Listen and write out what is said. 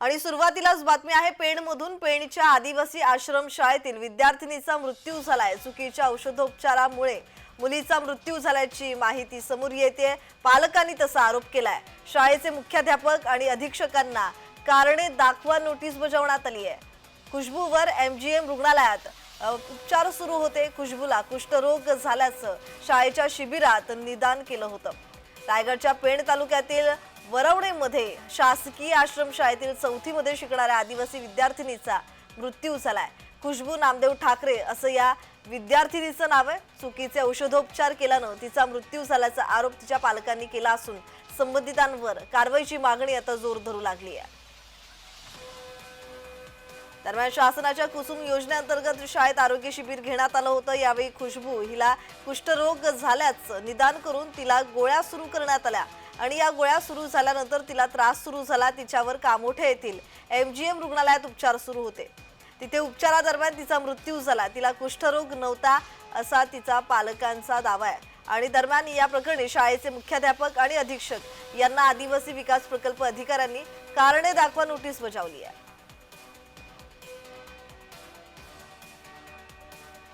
आणि सुरुवातीलाच बातमी आहे पेणमधून पेणच्या आदिवासी आश्रम शाळेतील विद्यार्थिनीचा मृत्यू झालाय. चुकीच्या औषधोपचारामुळे मुलीचा मृत्यू झाल्याची माहिती समोर येते. पालकांनी तसा आरोप केलाय. शाळेचे मुख्याध्यापक आणि अधीक्षकांना कारणे दाखवा नोटीस बजावण्यात आली आहे. खुशबूवर एमजीएम रुग्णालयात उपचार सुरू होते. खुशबूला कुष्ठरोग झाल्याचं शाळेच्या शिबिरात निदान केलं होतं. रायगडच्या पेण तालुक्यातील वरवणेमध्ये शासकीय आश्रमशाळेतील चौथीमध्ये शिकणाऱ्या आदिवासी विद्यार्थिनीचा मृत्यू झालाय. खुशबू नामदेव ठाकरे असं या विद्यार्थिनीचं नाव आहे. चुकीचे औषधोपचार केल्यानं तिचा मृत्यू झाल्याचा आरोप तिच्या पालकांनी केला असून संबंधितांवर कारवाईची मागणी आता जोर धरू लागली आहे. दरम्यान शासनाच्या कुसुम योजनेअंतर्गत शाळेत आरोग्य शिबिर घेण्यात आलं होतं. यावेळी खुशबू हिला कुष्ठरोग झाल्याचं निदान करून तिला गोळ्या सुरू करण्यात आल्या. आणि या गोळ्या सुरू झाल्यानंतर तिला त्रास सुरू झाला तिच्यावर कामोठे येथील एम रुग्णालयात उपचार सुरू होते. तिथे उपचारादरम्यान तिचा मृत्यू झाला. तिला कुष्ठरोग नव्हता असा तिचा पालकांचा दावा आहे. आणि दरम्यान या प्रकरणी शाळेचे मुख्याध्यापक आणि अधीक्षक यांना आदिवासी विकास प्रकल्प अधिकाऱ्यांनी कारणे दाखवा नोटीस बजावली आहे.